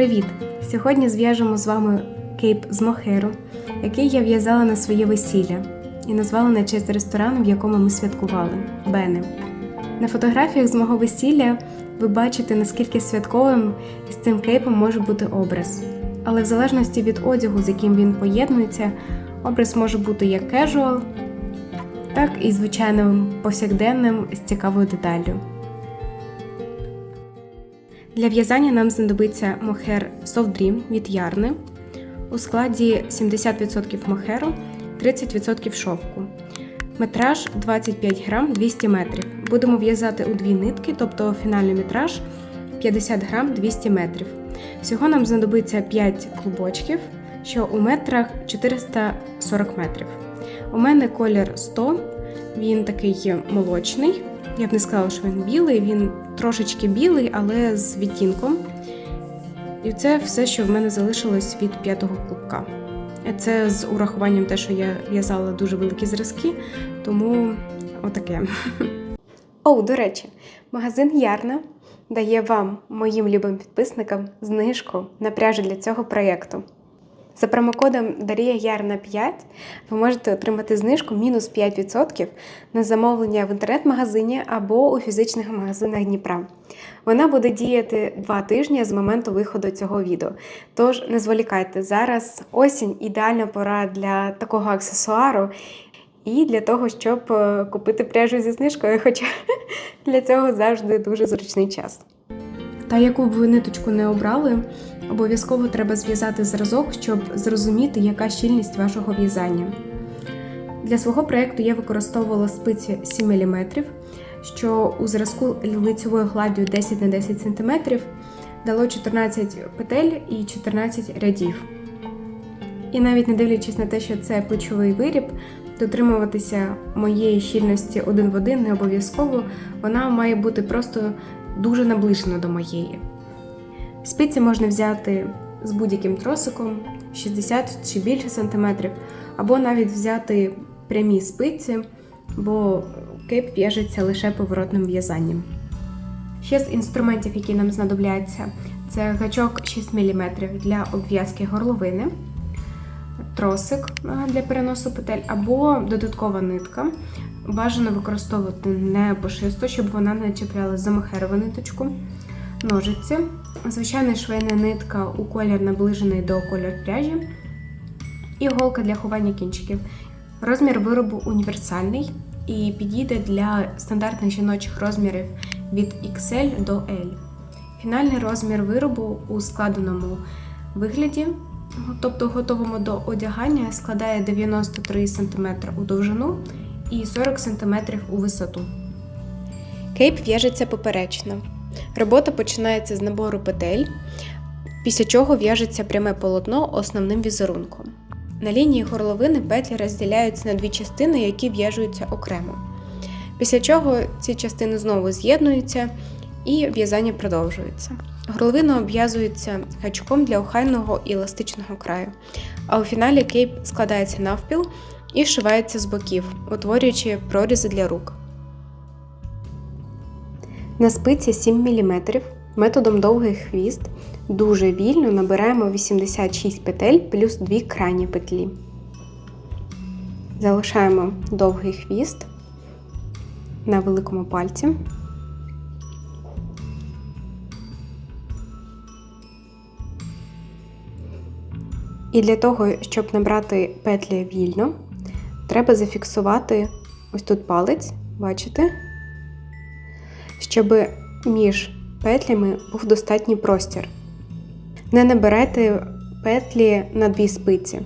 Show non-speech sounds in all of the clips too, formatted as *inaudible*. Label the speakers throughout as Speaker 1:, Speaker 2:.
Speaker 1: Привіт! Сьогодні зв'яжемо з вами кейп з мохеру, який я в'язала на своє весілля і назвала на честь ресторану, в якому ми святкували Бене. На фотографіях з мого весілля ви бачите, наскільки святковим із цим кейпом може бути образ. Але в залежності від одягу, з яким він поєднується, образ може бути як кежуал, так і звичайним повсякденним з цікавою деталлю. Для в'язання нам знадобиться мохер Soft Dream від Ярни у складі 70% мохеру, 30% шовку. Метраж 25 грам 200 метрів. Будемо в'язати у дві нитки, тобто фінальний метраж 50 грам 200 метрів. Всього нам знадобиться 5 клубочків, що у метрах 440 метрів. У мене колір 100, він такий молочний. Я б не сказала, що він білий, він трошечки білий, але з відтінком. І це все, що в мене залишилось від п'ятого клубка. Це з урахуванням те, що я в'язала дуже великі зразки, тому отаке. О, до речі, магазин Ярна дає вам, моїм любим підписникам, знижку на пряжу для цього проєкту. За промокодом Дарія Ярна 5 ви можете отримати знижку мінус 5% на замовлення в інтернет-магазині або у фізичних магазинах Дніпра. Вона буде діяти два тижні з моменту виходу цього відео. Тож не зволікайте, зараз осінь ідеальна пора для такого аксесуару і для того, щоб е, купити пряжу зі знижкою, *laughs* хоча для цього завжди дуже зручний час. Та яку б ви ниточку не обрали, обов'язково треба зв'язати зразок, щоб зрозуміти, яка щільність вашого в'язання. Для свого проєкту я використовувала спиці 7 мм, що у зразку лицевою гладдю 10 на 10 см дало 14 петель і 14 рядів. І навіть не дивлячись на те, що це плечовий виріб, дотримуватися моєї щільності один в один не обов'язково, вона має бути просто дуже наближена до моєї. Спиці можна взяти з будь-яким тросиком 60 чи більше сантиметрів, або навіть взяти прямі спиці, бо кейп в'яжеться лише поворотним в'язанням. Ще з інструментів, які нам знадобляться, це гачок 6 мм для обв'язки горловини, тросик для переносу петель або додаткова нитка. Бажано використовувати не пушисту, щоб вона не чіплялася за мохерову ниточку, ножиці, звичайна швейна нитка у колір наближений до кольору пряжі, і голка для ховання кінчиків. Розмір виробу універсальний і підійде для стандартних жіночих розмірів від XL до L. Фінальний розмір виробу у складеному вигляді, тобто готовому до одягання, складає 93 см у довжину і 40 см у висоту. Кейп в'яжеться поперечно. Робота починається з набору петель, після чого в'яжеться пряме полотно основним візерунком. На лінії горловини петлі розділяються на дві частини, які в'яжуються окремо. Після чого ці частини знову з'єднуються і в'язання продовжується. Горловина обв'язується гачком для охайного і еластичного краю, а у фіналі кейп складається навпіл і шивається з боків, утворюючи прорізи для рук. На спиці 7 мм методом довгий хвіст дуже вільно набираємо 86 петель плюс 2 крайні петлі. Залишаємо довгий хвіст на великому пальці. І для того, щоб набрати петлі вільно, треба зафіксувати ось тут палець, бачите? Щоб між петлями був достатній простір. Не набирайте петлі на дві спиці.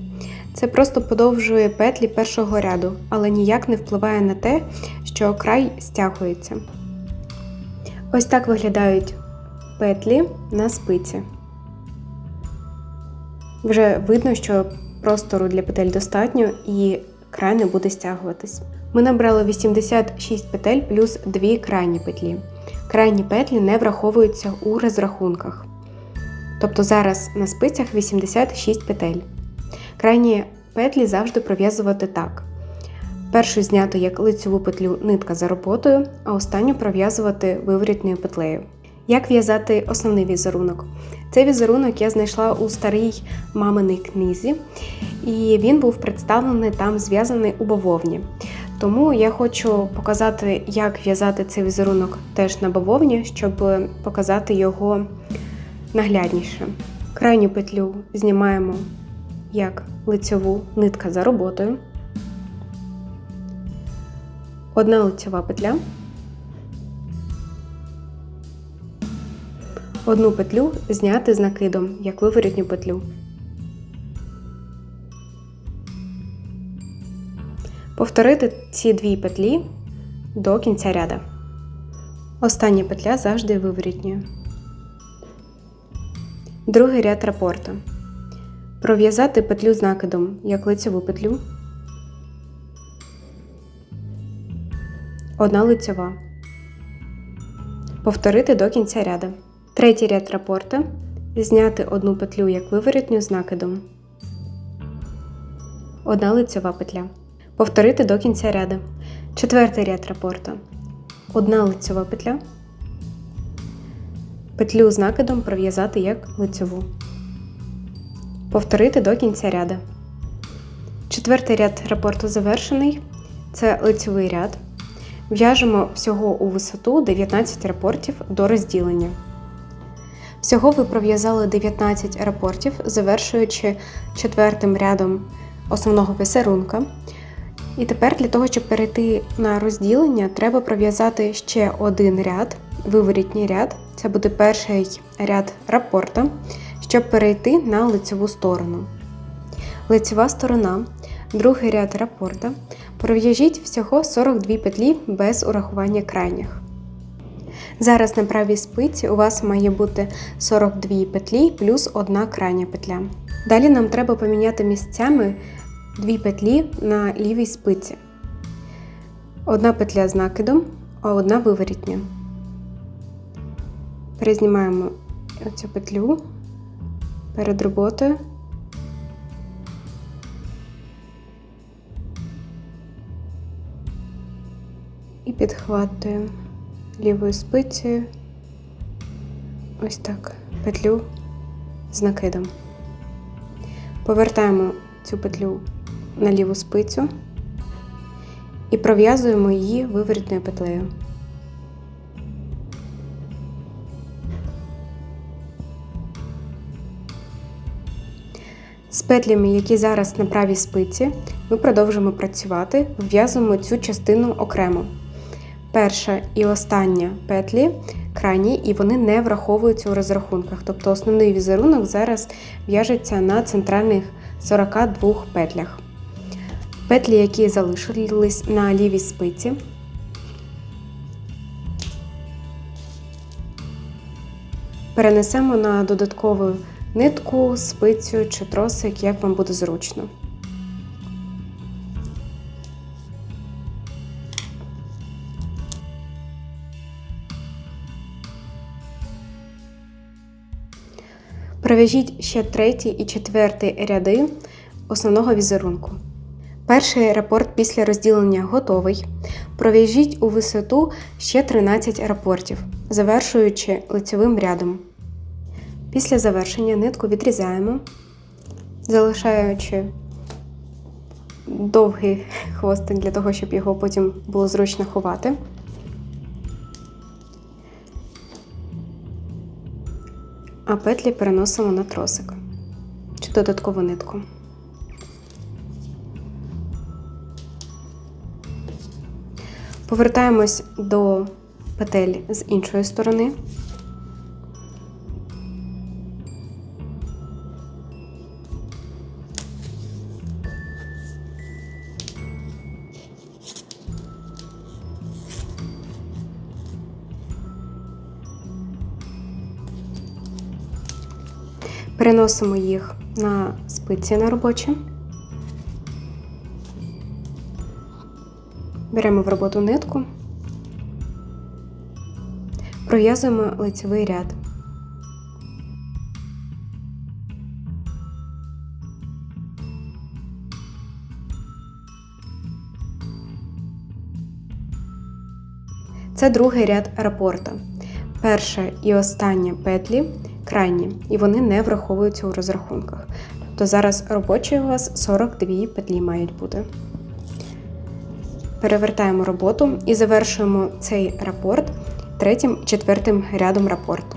Speaker 1: Це просто подовжує петлі першого ряду, але ніяк не впливає на те, що край стягується. Ось так виглядають петлі на спиці. Вже видно, що простору для петель достатньо і край не буде стягуватись. Ми набрали 86 петель плюс 2 крайні петлі. Крайні петлі не враховуються у розрахунках. Тобто зараз на спицях 86 петель. Крайні петлі завжди пров'язувати так. Першу знято як лицеву петлю нитка за роботою, а останню пров'язувати виворітною петлею. Як в'язати основний візерунок? Цей візерунок я знайшла у старій маминій книзі, і він був представлений там зв'язаний у бавовні. Тому я хочу показати, як в'язати цей візерунок теж на бавовні, щоб показати його наглядніше. Крайню петлю знімаємо як лицьову нитка за роботою. Одна лицьова петля. Одну петлю зняти з накидом, як виворітню петлю. Повторити ці дві петлі до кінця ряда. Остання петля завжди виворітньою. Другий ряд рапорту. Пров'язати петлю з накидом, як лицеву петлю. Одна лицьова. Повторити до кінця ряда. Третій ряд рапорта. Зняти одну петлю як виворітню з накидом. Одна лицьова петля. Повторити до кінця ряду. Четвертий ряд рапорта. Одна лицьова петля. Петлю з накидом пров'язати як лицьову. Повторити до кінця ряду. Четвертий ряд рапорту завершений. Це лицьовий ряд. В'яжемо всього у висоту 19 рапортів до розділення. Всього ви пров'язали 19 рапортів, завершуючи четвертим рядом основного візерунка. І тепер для того, щоб перейти на розділення, треба пров'язати ще один ряд, виворітній ряд. Це буде перший ряд рапорта, щоб перейти на лицеву сторону. Лицева сторона, другий ряд рапорта. Пров'яжіть всього 42 петлі без урахування крайніх. Зараз на правій спиці у вас має бути 42 петлі плюс одна крайня петля. Далі нам треба поміняти місцями дві петлі на лівій спиці. Одна петля з накидом, а одна виворітня. Перезнімаємо оцю петлю перед роботою. І підхватуємо лівою спицею ось так петлю з накидом. Повертаємо цю петлю на ліву спицю і пров'язуємо її виворітною петлею. З петлями, які зараз на правій спиці, ми продовжимо працювати, вв'язуємо цю частину окремо. Перша і остання петлі крайні, і вони не враховуються у розрахунках. Тобто основний візерунок зараз в'яжеться на центральних 42 петлях. Петлі, які залишились на лівій спиці, перенесемо на додаткову нитку, спицю чи тросик, як вам буде зручно. Пров'яжіть ще третій і четвертий ряди основного візерунку. Перший рапорт після розділення готовий. Пров'яжіть у висоту ще 13 рапортів, завершуючи лицевим рядом. Після завершення нитку відрізаємо, залишаючи довгий хвостик для того, щоб його потім було зручно ховати. А петлі переносимо на тросик чи додаткову нитку. Повертаємось до петель з іншої сторони. Переносимо їх на спиці на робочі. Беремо в роботу нитку, пров'язуємо лицевий ряд. Це другий ряд рапорта. перша і остання петлі крайні, і вони не враховуються у розрахунках. Тобто зараз робочі у вас 42 петлі мають бути. Перевертаємо роботу і завершуємо цей рапорт третім четвертим рядом рапорту.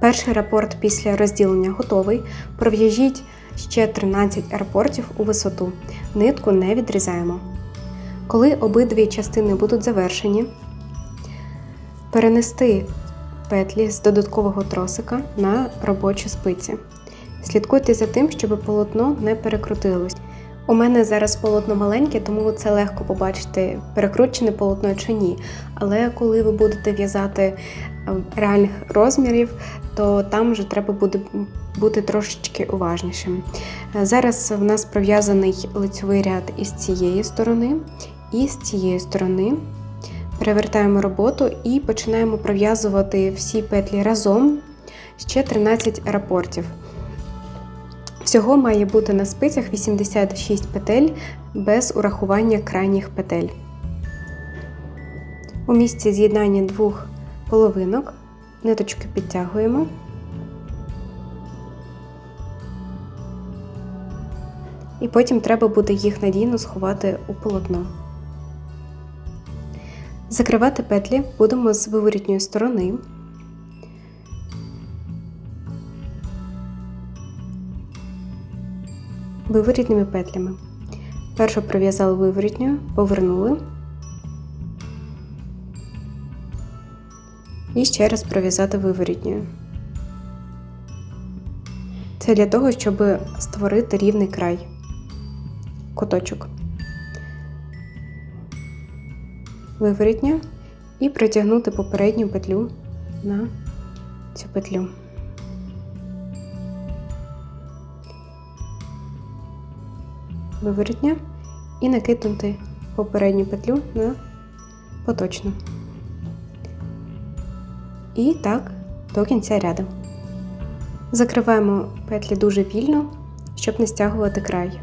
Speaker 1: Перший рапорт після розділення готовий. Пров'яжіть ще 13 рапортів у висоту. Нитку не відрізаємо. Коли обидві частини будуть завершені, перенести петлі з додаткового тросика на робочі спиці. Слідкуйте за тим, щоб полотно не перекрутилось. У мене зараз полотно маленьке, тому це легко побачити, перекручене полотно чи ні. Але коли ви будете в'язати е, реальних розмірів, то там вже треба буде бути трошечки уважнішим. Е, Зараз в нас пров'язаний лицьовий ряд із цієї сторони і з цієї сторони. Перевертаємо роботу і починаємо пров'язувати всі петлі разом ще 13 рапортів. Всього має бути на спицях 86 петель без урахування крайніх петель. У місці з'єднання двох половинок ниточки підтягуємо. І потім треба буде їх надійно сховати у полотно. Закривати петлі будемо з виворітньої сторони. Виворітними петлями. Першу пров'язали виворітньою, повернули. І ще раз пров'язати виворітньою. Це для того, щоб створити рівний край, куточок. Виворітня і протягнути попередню петлю на цю петлю. Виворітня і накинути попередню петлю на поточну. І так до кінця ряду. Закриваємо петлі дуже вільно, щоб не стягувати край.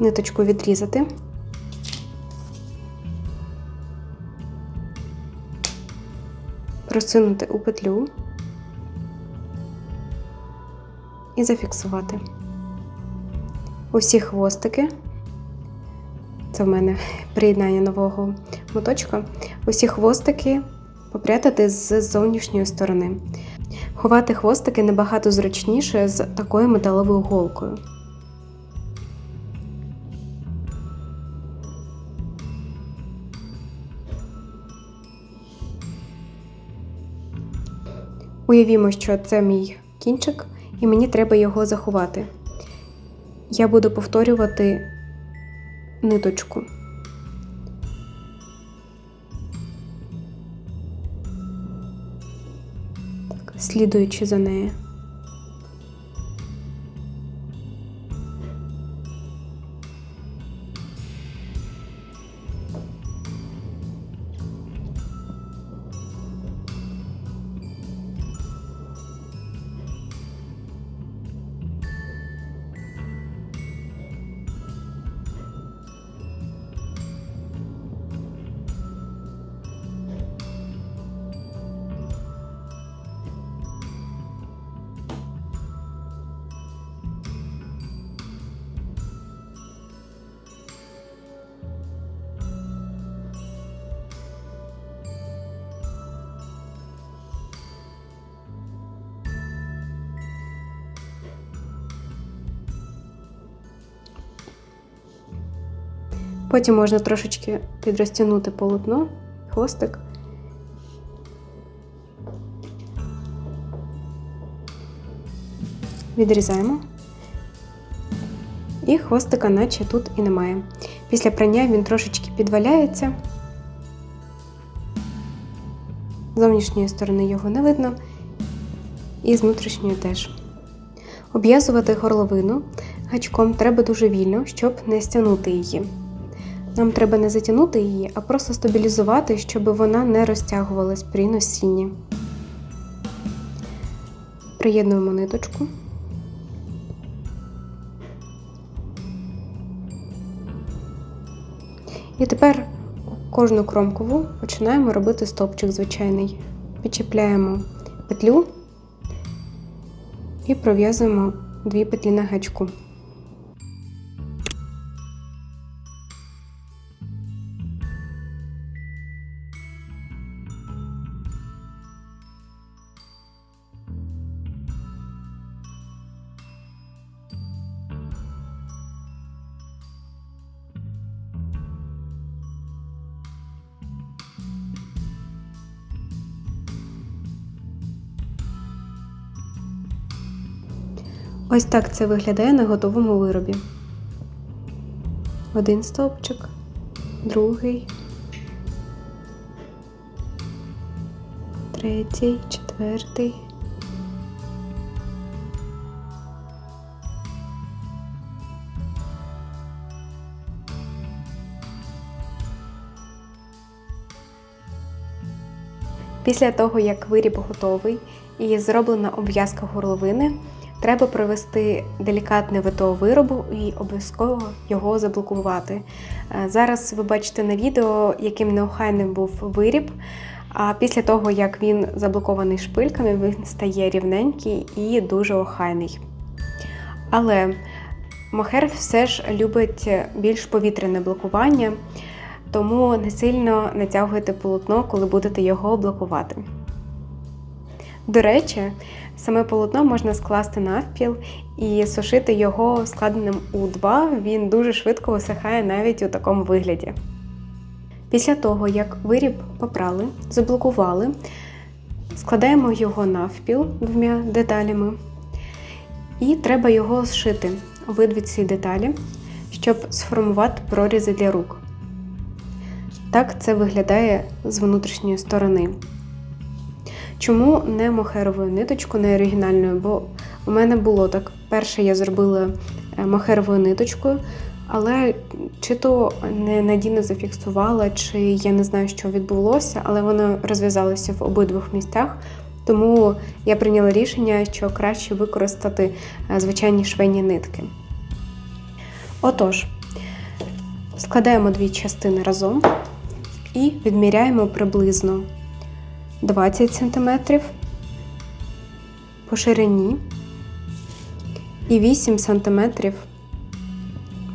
Speaker 1: Ниточку відрізати. Просунути у петлю і зафіксувати. Усі хвостики, це в мене приєднання нового моточка, усі хвостики попрятати з зовнішньої сторони. Ховати хвостики набагато зручніше з такою металовою голкою. Уявімо, що це мій кінчик, і мені треба його заховати. Я буду повторювати ниточку. Слідуючи за нею. Потім можна трошечки підрозтягнути полотно, хвостик. Відрізаємо. І хвостика, наче тут і немає. Після прання він трошечки підваляється. З зовнішньої сторони його не видно, і з внутрішньої теж. Обв'язувати горловину гачком треба дуже вільно, щоб не стягнути її. Нам треба не затягнути її, а просто стабілізувати, щоб вона не розтягувалась при носінні. Приєднуємо ниточку. І тепер кожну кромкову починаємо робити стовпчик звичайний. Підчіпляємо петлю і пров'язуємо дві петлі на гачку. Ось так це виглядає на готовому виробі. Один стовпчик, другий, третій, четвертий. Після того, як виріб готовий і зроблена обв'язка горловини, треба провести делікатне ВТО виробу і обов'язково його заблокувати. Е, Зараз ви бачите на відео, яким неохайним був виріб. А після того, як він заблокований шпильками, він стає рівненький і дуже охайний. Але мохер все ж любить більш повітряне блокування, тому не сильно натягуйте полотно, коли будете його блокувати. До речі, саме полотно можна скласти навпіл і сушити його складеним у 2. Він дуже швидко висихає навіть у такому вигляді. Після того, як виріб попрали, заблокували, складаємо його навпіл двома деталями, і треба його зшити обидві ці деталі, щоб сформувати прорізи для рук. Так це виглядає з внутрішньої сторони. Чому не мохеровою ниточкою, не оригінальною? Бо у мене було так. Перше я зробила е, мохеровою ниточкою, але чи то не надійно зафіксувала, чи я не знаю, що відбулося, але воно розв'язалося в обидвох місцях. Тому я прийняла рішення, що краще використати е, звичайні швейні нитки. Отож, складаємо дві частини разом і відміряємо приблизно 20 см по ширині і 8 см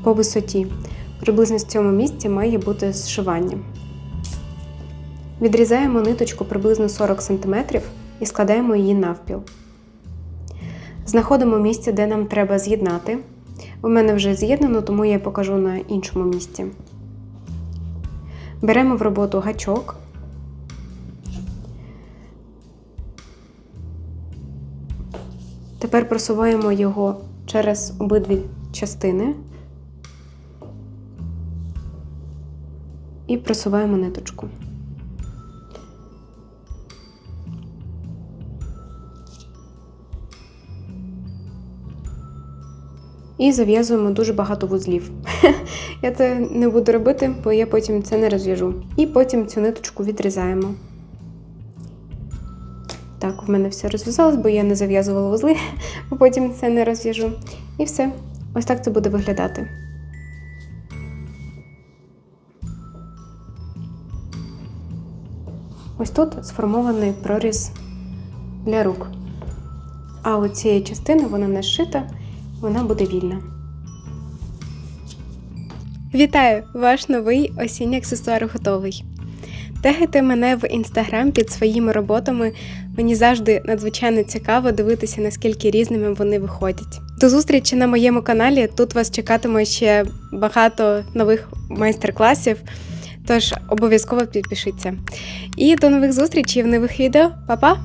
Speaker 1: по висоті. Приблизно в цьому місці має бути зшивання. Відрізаємо ниточку приблизно 40 см і складаємо її навпіл. Знаходимо місце, де нам треба з'єднати. У мене вже з'єднано, тому я покажу на іншому місці. Беремо в роботу гачок. Тепер просуваємо його через обидві частини і просуваємо ниточку. І зав'язуємо дуже багато вузлів. *laughs* Я це не буду робити, бо я потім це не розв'яжу. І потім цю ниточку відрізаємо. В мене все розв'язалось, бо я не зав'язувала вузли, бо потім це не розв'яжу. І все. Ось так це буде виглядати. Ось тут сформований проріз для рук. А у цієї частини вона не зшита, вона буде вільна. Вітаю! Ваш новий осінній аксесуар готовий. Тегайте мене в інстаграм під своїми роботами. Мені завжди надзвичайно цікаво дивитися, наскільки різними вони виходять. До зустрічі на моєму каналі. Тут вас чекатиме ще багато нових майстер-класів. Тож обов'язково підпишіться. І до нових зустрічей в нових відео. Па-па!